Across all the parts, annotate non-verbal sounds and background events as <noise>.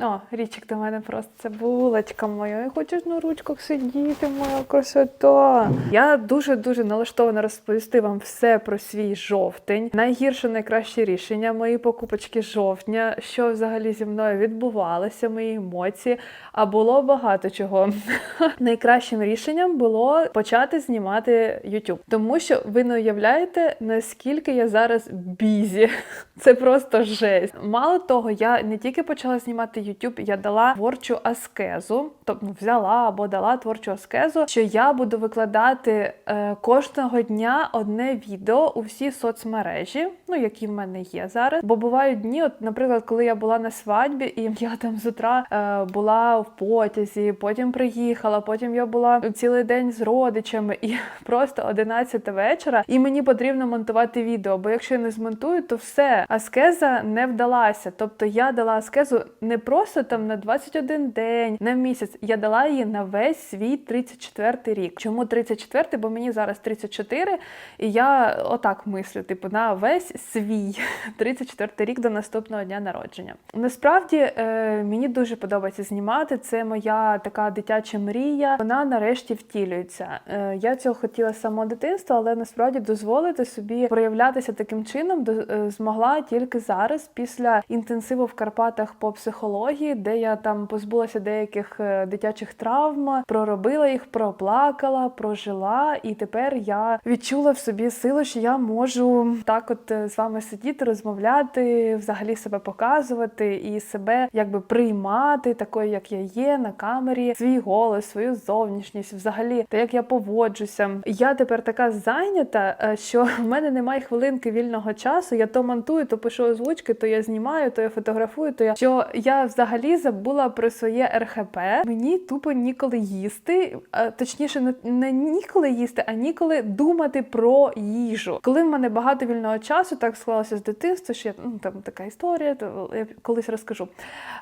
О, річик до мене просто це булочка моя. Я хочу на ручках сидіти, моя красота. Я дуже дуже налаштована розповісти вам все про свій жовтень. Найгірше, найкраще рішення, мої покупочки жовтня, що взагалі зі мною відбувалося, мої емоції. А було багато чого. <laughs> Найкращим рішенням було почати знімати YouTube. Тому що ви не уявляєте, наскільки я зараз бізі. <laughs> Це просто жесть. Мало того, я не тільки почала знімати YouTube, я дала творчу аскезу, тобто ну, взяла або дала творчу аскезу, що я буду викладати е, кожного дня одне відео у всі соцмережі, ну які в мене є зараз. Бо бувають дні, от, наприклад, коли я була на свадьбі, і <laughs> я там з утра е, була в потязі, потім приїхала, потім я була цілий день з родичами, і <laughs> просто 11 вечора, і мені потрібно монтувати відео. Бо якщо я не змонтую, то все аскеза не вдалася. Тобто я дала аскезу не просто там на 21 день, на місяць. Я дала її на весь свій 34 рік. Чому 34? Бо мені зараз 34, і я отак мислю, типу, на весь свій <laughs> 34 рік до наступного дня народження. Насправді е, мені дуже подобається знімати. Це моя така дитяча мрія. Вона нарешті втілюється. Е, я цього хотіла з самого дитинства, але насправді дозволити собі проявлятися таким чином е, змогла тільки зараз, після інтенсиву в Карпатах по психології, де я там позбулася деяких е, дитячих травм, проробила їх, проплакала, прожила, і тепер я відчула в собі силу, що я можу так, от е, з вами сидіти, розмовляти, взагалі себе показувати і себе якби приймати такою, як я є на камері, свій голос, свою зовнішність, взагалі, те, як я поводжуся. Я тепер така зайнята, е, що в мене немає хвилинки вільного часу. Я то монтую, то пишу озвучки, то я знімаю, то я фотографую, то я що я взагалі забула про своє РХП. Мені тупо ніколи їсти, а, точніше, не, ніколи їсти, а ніколи думати про їжу. Коли в мене багато вільного часу, так склалося з дитинства, що я ну там така історія, то я колись розкажу.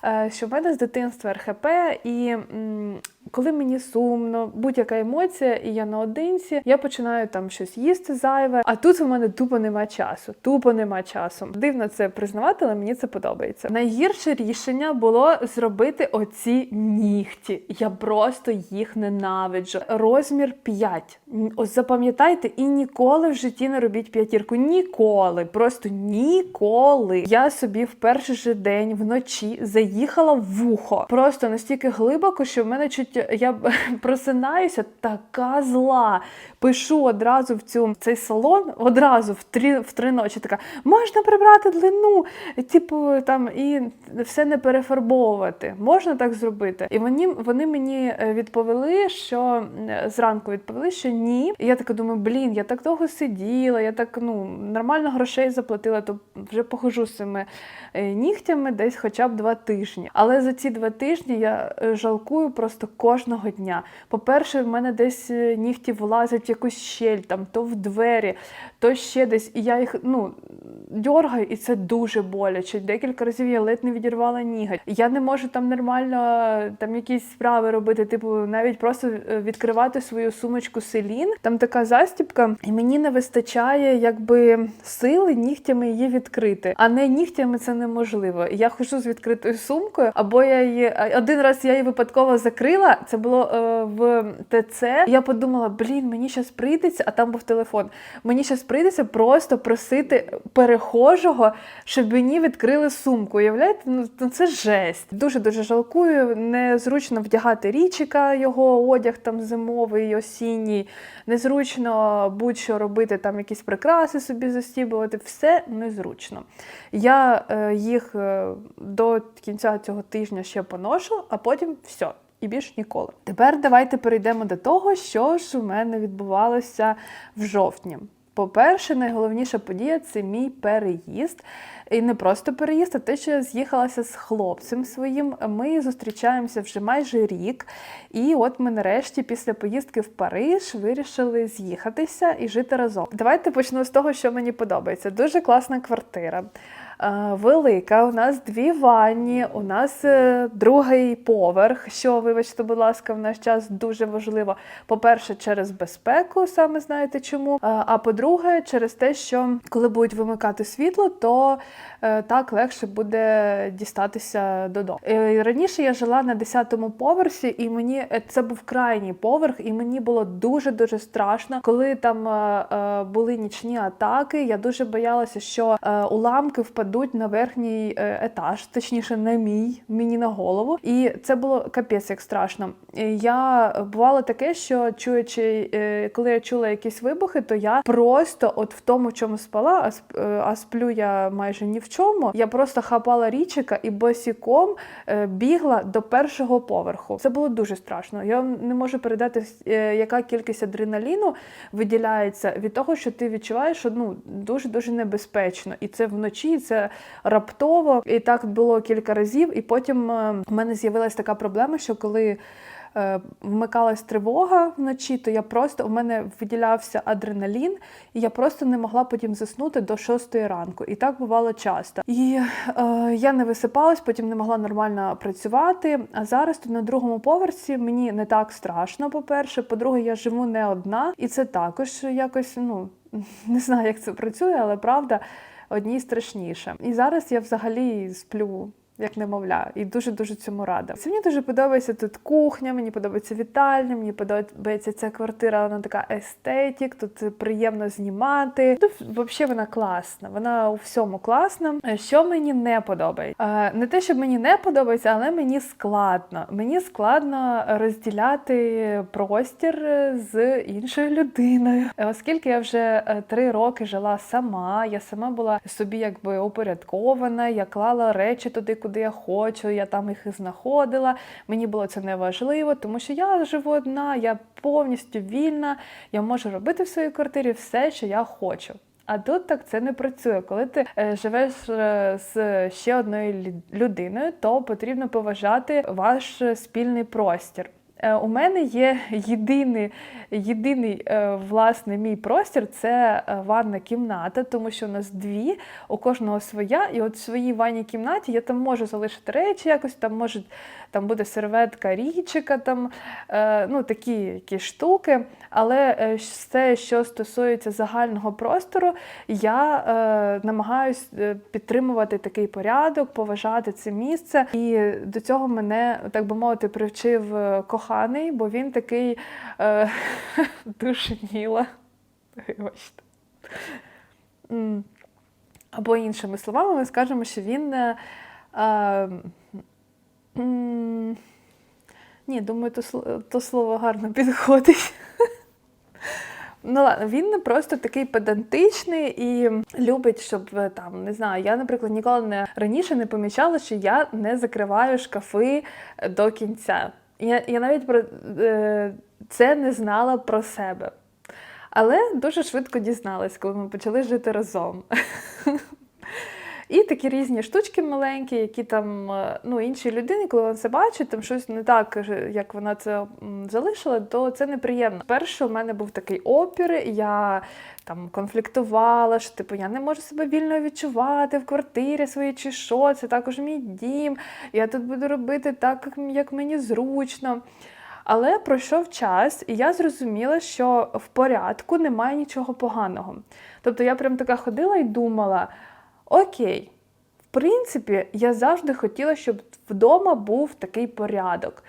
Е, Що в мене з дитинства РХП, і м, коли мені сумно, будь-яка емоція, і я наодинці, я починаю там щось їсти зайве. А тут у мене тупо нема часу. Тупо нема часу. Дивно це признавати, але мені це подобається. Найгірше рішення було зробити оці нігті. Я просто їх ненавиджу. Розмір 5. Ось запам'ятайте і ніколи в житті не робіть п'ятірку. Ніколи, просто ніколи. Я собі в перший же день вночі заїхала в вухо. Просто настільки глибоко, що в мене чуть я <laughs> просинаюся, така зла. Пишу одразу в цю цей салон, одразу в три в три ночі. Така можна прибрати длину, типу там і все не перефарбовувати. Можна так зробити? І вони, вони мені е, відповіли, що е, зранку відповіли, що ні. І я така думаю, блін, я так довго сиділа, я так ну нормально грошей заплатила, то вже похожу з цими е, нігтями десь хоча б два тижні. Але за ці два тижні я жалкую просто кожного дня. По-перше, в мене десь е, нігті влазять в якусь щель, там то в двері, то ще десь. І я їх ну дьоргаю, і це дуже боляче. Декілька разів я ледь не відірвала ніготь. Я не можу там нормально там якісь справи робити, типу, навіть просто е, відкривати свою сумочку селін. Там така застібка, і мені не вистачає якби сили нігтями її відкрити. А не нігтями це неможливо. Я хожу з відкритою сумкою, або я її один раз я її випадково закрила. Це було е, в ТЦ. Я подумала, блін, мені щас прийдеться, а там був телефон. Мені щас прийдеться просто просити перехожого, щоб мені відкрили сумку. Уявляєте, ну ну, це жесть. Дуже дуже жалкую. Незручно вдягати річика, його одяг там зимовий, осінній. Незручно будь-що робити, там якісь прикраси собі застібувати. Все незручно. Я е, їх е, до кінця цього тижня ще поношу, а потім все. І більш ніколи. Тепер давайте перейдемо до того, що ж у мене відбувалося в жовтні. По-перше, найголовніша подія це мій переїзд. І не просто переїзд, а те, що я з'їхалася з хлопцем своїм. Ми зустрічаємося вже майже рік. І от ми нарешті, після поїздки в Париж, вирішили з'їхатися і жити разом. Давайте почну з того, що мені подобається. Дуже класна квартира. Е, велика. У нас дві ванні, у нас е, другий поверх, що, вибачте, будь ласка, в наш час дуже важливо. По-перше, через безпеку, саме знаєте чому. Е, А по-друге, через те, що коли будуть вимикати світло, то так легше буде дістатися додому. Раніше я жила на 10-му поверсі, і мені це був крайній поверх, і мені було дуже дуже страшно, коли там були нічні атаки. Я дуже боялася, що уламки впадуть на верхній е, етаж, точніше, на мій, мені на голову. І це було капець як страшно. Я бувало таке, що чуючи, е, коли я чула якісь вибухи, то я просто от в тому, чому спала, а е, сплю я майже ні в чому. Я просто хапала річика і босіком е, бігла до першого поверху. Це було дуже страшно. Я не можу передати, е, яка кількість адреналіну виділяється від того, що ти відчуваєш, що ну дуже дуже небезпечно, і це вночі, і це раптово. І так було кілька разів. І потім е, в мене з'явилася така проблема, що коли е, вмикалась тривога вночі, то я просто у мене виділявся адреналін, і я просто не могла потім заснути до 6 ранку. І так бувало часто. І е, я не висипалась, потім не могла нормально працювати. А зараз тут на другому поверсі мені не так страшно. По-перше, по-друге, я живу не одна, і це також якось ну не знаю, як це працює, але правда одній страшніше. І зараз я взагалі сплю. Як немовля, і дуже дуже цьому рада. Це мені дуже подобається тут кухня, мені подобається вітальня, мені подобається ця квартира, вона така естетік, тут приємно знімати. Тут взагалі вона класна, вона у всьому класна. Що мені не подобається? Е, Не те, що мені не подобається, але мені складно. Мені складно розділяти простір з іншою людиною, Е, оскільки я вже е, три роки жила сама, я сама була собі якби упорядкована, я клала речі туди, куди я хочу, я там їх і знаходила. Мені було це не важливо, тому що я живу одна, я повністю вільна, я можу робити в своїй квартирі все, що я хочу. А тут так це не працює. Коли ти е, живеш е, з ще одною людиною, то потрібно поважати ваш спільний простір. Е, У мене є єдиний, єдиний е, власне мій простір це е, ванна кімната, тому що у нас дві, у кожного своя, і от в своїй ванній кімнаті я там можу залишити речі, якось там може там буде серветка річика, там ну такі якісь штуки. Але все, що стосується загального простору, я намагаюсь підтримувати такий порядок, поважати це місце. І до цього мене, так би мовити, привчив е, коханий, бо він такий е, <laughs> душніла. Вибачте. Або іншими словами, ми скажемо, що він. е, е, ні, думаю, то, то слово гарно підходить. Ну ладно, він просто такий педантичний і любить, щоб е, там не знаю. Я, наприклад, ніколи не раніше не помічала, що я не закриваю шкафи до кінця. Я, я навіть про е, це не знала про себе. Але дуже швидко дізналась, коли ми почали жити разом. <laughs> І такі різні штучки маленькі, які там е, ну, іншій людині, коли вона це бачить, там щось не так, е, як вона це залишила, то це неприємно. Перше, у мене був такий опір, я там конфліктувала, що типу я не можу себе вільно відчувати в квартирі своїй чи що, це також мій дім. Я тут буду робити так, як мені зручно. Але пройшов час, і я зрозуміла, що в порядку немає нічого поганого. Тобто я прям така ходила і думала: окей, в принципі, я завжди хотіла, щоб вдома був такий порядок.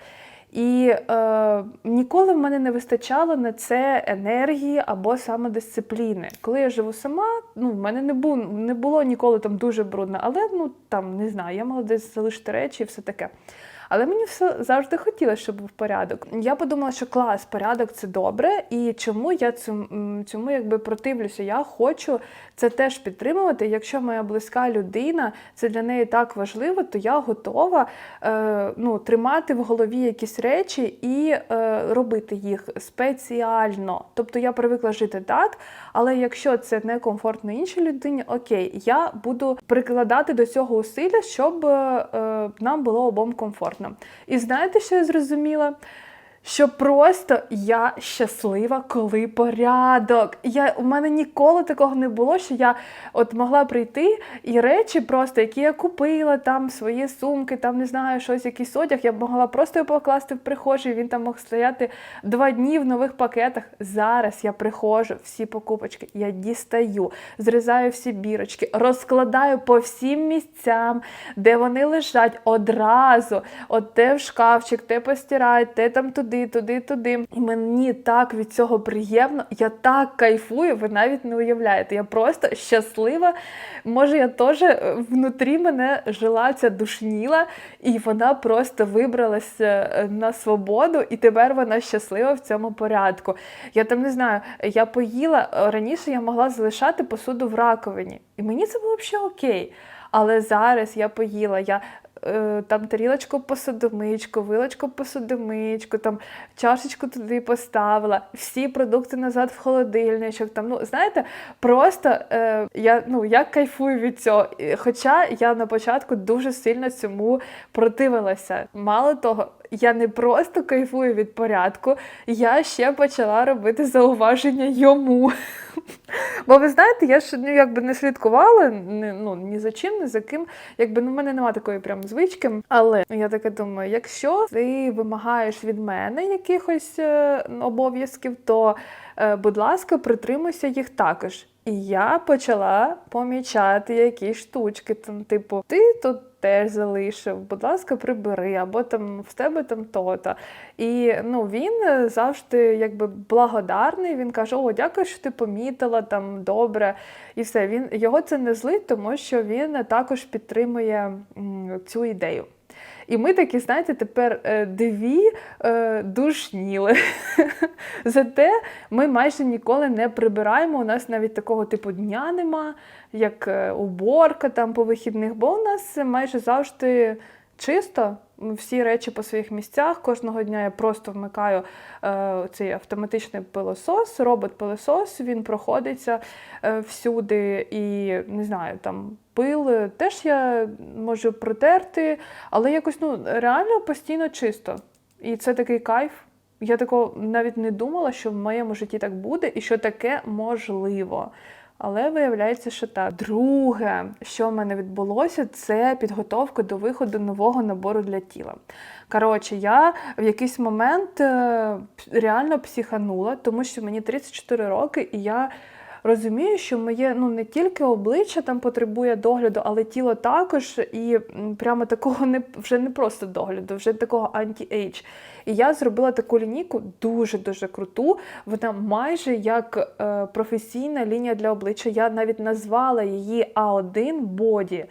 І е, ніколи в мене не вистачало на це енергії або самодисципліни. Коли я живу сама, ну в мене не було, не було ніколи там дуже брудно, але ну там не знаю, я могла десь залишити речі і все таке. Але мені все завжди хотілося, щоб був порядок. Я подумала, що клас, порядок це добре, і чому я цьому, цьому якби противлюся? Я хочу це теж підтримувати. Якщо моя близька людина, це для неї так важливо, то я готова е, ну, тримати в голові якісь речі і е, робити їх спеціально. Тобто я привикла жити так, але якщо це некомфортно іншій людині, окей, я буду прикладати до цього усилля, щоб е, нам було обом комфортно. І знаєте, що я зрозуміла? Що просто я щаслива, коли порядок. Я, У мене ніколи такого не було, що я от могла прийти і речі, просто, які я купила, там свої сумки, там не знаю, щось, якийсь одяг, я б могла просто його покласти в прихожій, він там мог стояти два дні в нових пакетах. Зараз я приходжу, всі покупочки, я дістаю, зрізаю всі бірочки, розкладаю по всім місцям, де вони лежать одразу. От те в шкафчик, те постирають, те там туди, туди, туди. туди. І мені так від цього приємно. Я так кайфую, ви навіть не уявляєте. Я просто щаслива. Може, я теж е, внутрі мене жила ця душніла, і вона просто вибралася е, на свободу, і тепер вона щаслива в цьому порядку. Я там не знаю, я поїла е, раніше, я могла залишати посуду в раковині, і мені це було взагалі окей. Але зараз я поїла, я там тарілочку посудомичку, вилочку посудомичку, там чашечку туди поставила, всі продукти назад в холодильничок. Там, ну, знаєте, просто е, я, ну, я кайфую від цього. Хоча я на початку дуже сильно цьому противилася. Мало того, я не просто кайфую від порядку, я ще почала робити зауваження йому. Бо ви знаєте, я ж ну, якби не слідкувала ні, ну, ні за чим, ні за ким. Якби ну, в мене немає такої прям звички. Але я таке думаю, якщо ти вимагаєш від мене якихось е, обов'язків, то, е, будь ласка, притримуйся їх також. І я почала помічати якісь штучки, там, типу, ти тут теж залишив, будь ласка, прибери, або там в тебе там то-то. І ну, він завжди якби благодарний. Він каже: О, дякую, що ти помітила там добре. І все. Він його це не злить, тому що він також підтримує м, цю ідею. І ми такі, знаєте, тепер е, дві е, душніли. <laughs> Зате ми майже ніколи не прибираємо. У нас навіть такого типу дня нема, як е, уборка там по вихідних, бо у нас майже завжди чисто. Всі речі по своїх місцях. Кожного дня я просто вмикаю е, цей автоматичний пилосос, робот-пилосос, він проходиться е, всюди і не знаю, там пил теж я можу протерти, але якось ну, реально постійно чисто. І це такий кайф. Я такого навіть не думала, що в моєму житті так буде і що таке можливо. Але виявляється, що так. Друге, що в мене відбулося, це підготовка до виходу нового набору для тіла. Коротше, я в якийсь момент е, реально психанула, тому що мені 34 роки, і я розумію, що моє ну не тільки обличчя там потребує догляду, але тіло також, і прямо такого не вже не просто догляду, вже такого анті-ейдж. І я зробила таку лінійку дуже-дуже круту. Вона майже як е, професійна лінія для обличчя. Я навіть назвала її А1 Body.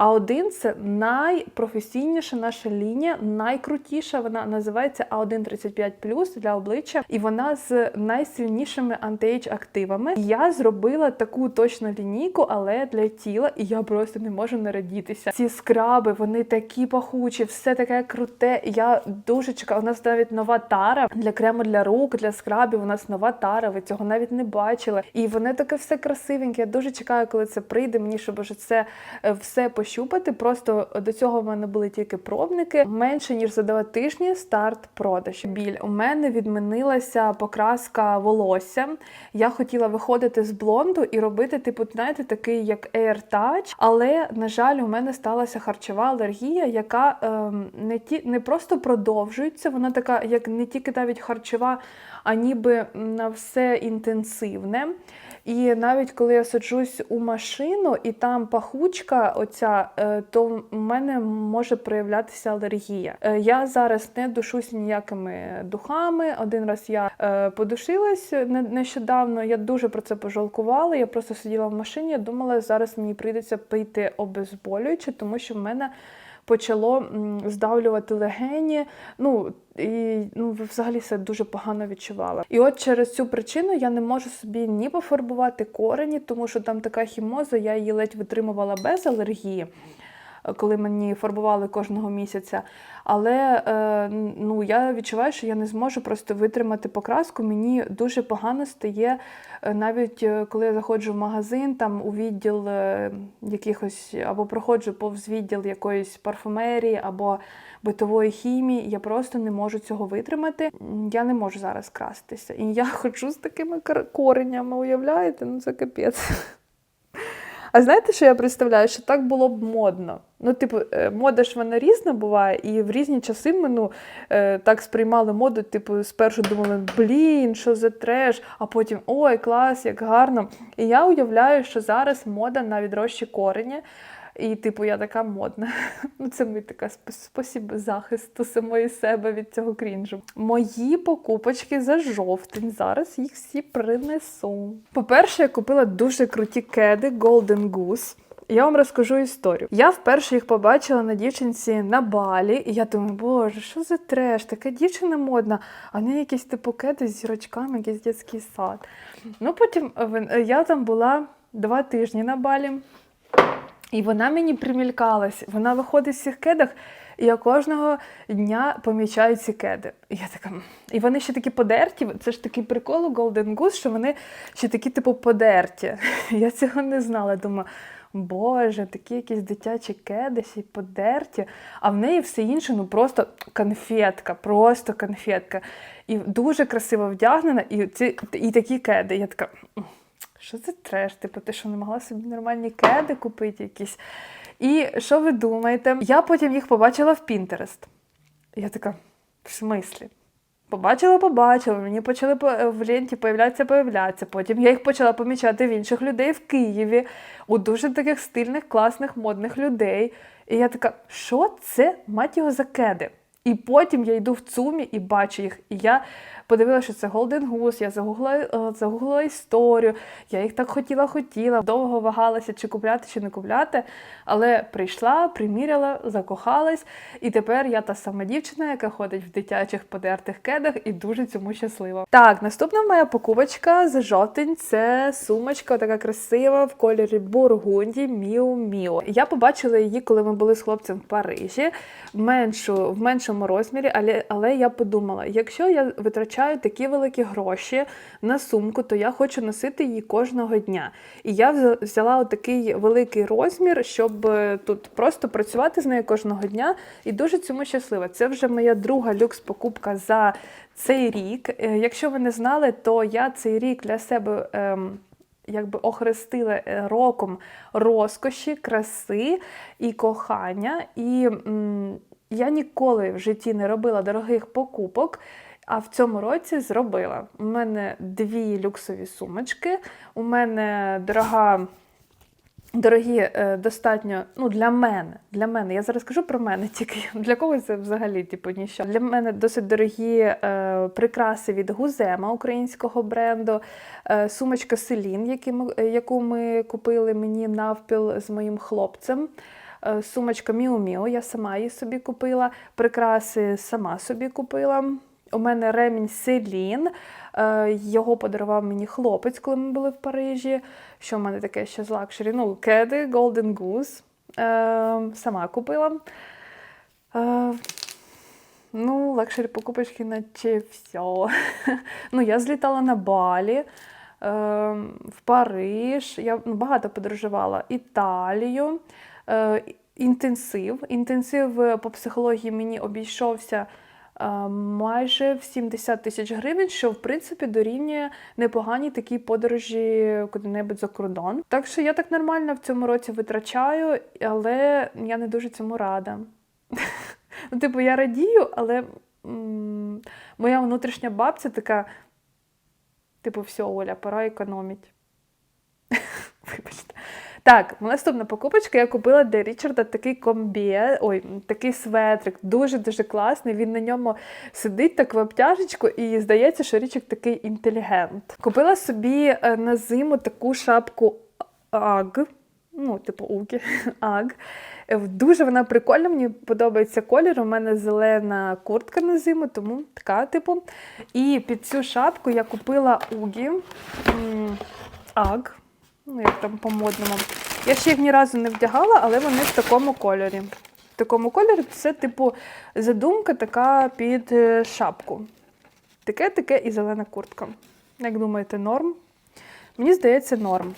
А1 це найпрофесійніша наша лінія, найкрутіша. Вона називається А135 для обличчя, і вона з найсильнішими антиейдж активами. Я зробила таку точну лінійку, але для тіла, і я просто не можу нарадітися. Ці скраби, вони такі пахучі, все таке круте. Я дуже чекаю. У нас навіть нова тара для крему для рук, для скрабів. У нас нова тара. Ви цього навіть не бачили. І воно таке все красивеньке. Я дуже чекаю, коли це прийде. Мені щоб це е, все пощупати. Просто до цього в мене були тільки пробники. Менше ніж за два тижні старт продаж. Біль у мене відмінилася покраска волосся. Я хотіла виходити з блонду і робити, типу, знаєте, такий як Air Touch, але на жаль, у мене сталася харчова алергія, яка ем, не ті не просто продовжується. Вона така, як не тільки навіть харчова, а ніби на все інтенсивне. І навіть коли я саджусь у машину і там пахучка, оця, е, то в мене може проявлятися алергія. Е, Я зараз не душусь ніякими духами. Один раз я е, подушилась не- нещодавно. Я дуже про це пожалкувала. Я просто сиділа в машині. Думала, зараз мені прийдеться пити обезболююче, тому що в мене почало здавлювати легені. Ну і ну, взагалі все дуже погано відчувала. І от через цю причину я не можу собі ні пофарбувати корені, тому що там така хімоза, я її ледь витримувала без алергії. Коли мені фарбували кожного місяця. Але е, ну, я відчуваю, що я не зможу просто витримати покраску. Мені дуже погано стає, е, навіть е, коли я заходжу в магазин, там у відділ якихось або проходжу повз відділ якоїсь парфумерії або битової хімії. Я просто не можу цього витримати. Я не можу зараз краситися. І я <laughs> ходжу з такими кор- коренями, уявляєте? Ну це капець. А знаєте, що я представляю? Що так було б модно. Ну, типу, е, мода ж вона різна буває, і в різні часи ми ну, е, так сприймали моду, типу, спершу думали, блін, що за треш, а потім ой, клас, як гарно. І я уявляю, що зараз мода на відрощі корені. І, типу, я така модна. <laughs> Ну, це мій така сп- спосіб захисту самої себе від цього крінжу. Мої покупочки за жовтень. Зараз їх всі принесу. По-перше, я купила дуже круті кеди Golden Goose. Я вам розкажу історію. Я вперше їх побачила на дівчинці на балі, і я думаю, боже, що за треш? Така дівчина модна, а в неї якісь типу кеди з зірочками, якийсь дитячий сад. Ну потім е, я там була два тижні на балі. І вона мені примількалась. Вона виходить з цих кедах, і я кожного дня помічаю ці кеди. І я така. І вони ще такі подерті. Це ж такий прикол у Golden Goose, що вони ще такі, типу, подерті. <laughs> Я цього не знала. Думаю, боже, такі якісь дитячі кеди, ще й подерті. А в неї все інше, ну просто конфетка, просто конфетка. І дуже красиво вдягнена, і, ці, і такі кеди. Я така. «М, що це треш? Типу, ти що не могла собі нормальні кеди купити якісь? І що ви думаєте? Я потім їх побачила в Pinterest. Я така, в смислі? Побачила, побачила, мені почали в ленті появлятися, появлятися. Потім я їх почала помічати в інших людей в Києві, у дуже таких стильних, класних, модних людей. І я така, що це, мать його, за кеди? І потім я йду в ЦУМі і бачу їх. І я подивилася, що це Golden Goose, я загуглила, е, загуглила історію, я їх так хотіла, хотіла. Довго вагалася, чи купляти, чи не купляти. Але прийшла, приміряла, закохалась. І тепер я та сама дівчина, яка ходить в дитячих подертих кедах і дуже цьому щаслива. Так, наступна моя покупочка за жовтень це сумочка, така красива в кольорі бургунді Міу Міу. Я побачила її, коли ми були з хлопцем в Парижі, меншу, в меншому розмірі, але, але я подумала, якщо я витрачаю такі великі гроші на сумку, то я хочу носити її кожного дня. І я взяла отакий великий розмір, щоб е, тут просто працювати з нею кожного дня. І дуже цьому щаслива. Це вже моя друга люкс-покупка за цей рік. Е, Якщо ви не знали, то я цей рік для себе. Ем, Якби охрестила е, роком розкоші, краси і кохання. І м, я ніколи в житті не робила дорогих покупок, а в цьому році зробила. У мене дві люксові сумочки, у мене дорога. Дорогі, е, достатньо, ну для мене, для мене, я зараз кажу про мене, <laughs> тільки для когось це взагалі типу ніщо. Для мене досить дорогі е, прикраси від Гузема українського бренду, е, сумочка Селін, які ми, яку ми купили мені навпіл з моїм хлопцем. Е, сумочка Міу Міу, я сама її собі купила, прикраси сама собі купила. У мене ремінь Селін. Е, Його подарував мені хлопець, коли ми були в Парижі. Що в мене таке ще з лакшері? Ну, кеди Golden Goose. Е, Сама купила. Е, Ну, лакшері покупочки, наче все. <laughs> Ну, я злітала на Балі, в Париж. Я ну, багато подорожувала. Італію. Інтенсив. Інтенсив по психології мені обійшовся майже в 70 тисяч гривень, що в принципі дорівнює непоганій такій подорожі куди-небудь за кордон. Так що я так нормально в цьому році витрачаю, але я не дуже цьому рада. <laughs> Ну, типу, я радію, але моя внутрішня бабця така: типу, все, Оля, пора економити. <laughs> Вибачте. Так, наступна покупочка я купила для Річарда такий комбє, ой, такий светрик, дуже-дуже класний. Він на ньому сидить так в обтяжечку, і здається, що Річард такий інтелігент. Купила собі е, на зиму таку шапку Аг, ну, типу Угі, <laughs> Аг. Е, Дуже вона прикольна, мені подобається колір. У мене зелена куртка на зиму, тому така, типу. І під цю шапку я купила Угі Аг, ну як там по-модному. Я ще їх ні разу не вдягала, але вони в такому кольорі. В такому кольорі це, типу, задумка така під е, шапку. Таке, таке і зелена куртка. Як думаєте, норм? Мені здається, норм.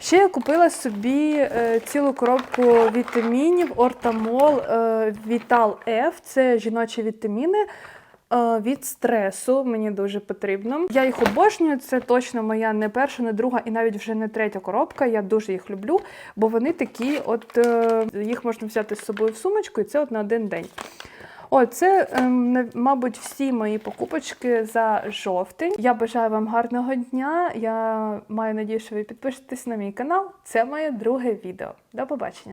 Ще я купила собі е, цілу коробку вітамінів Ортамол е, Vital F. Це жіночі вітаміни від стресу. Мені дуже потрібно. Я їх обожнюю. Це точно моя не перша, не друга і навіть вже не третя коробка. Я дуже їх люблю, бо вони такі, от е, їх можна взяти з собою в сумочку, і це от на один день. О, це, ем, мабуть, всі мої покупочки за жовтень. Я бажаю вам гарного дня. Я маю надію, що ви підпишетесь на мій канал. Це моє друге відео. До побачення.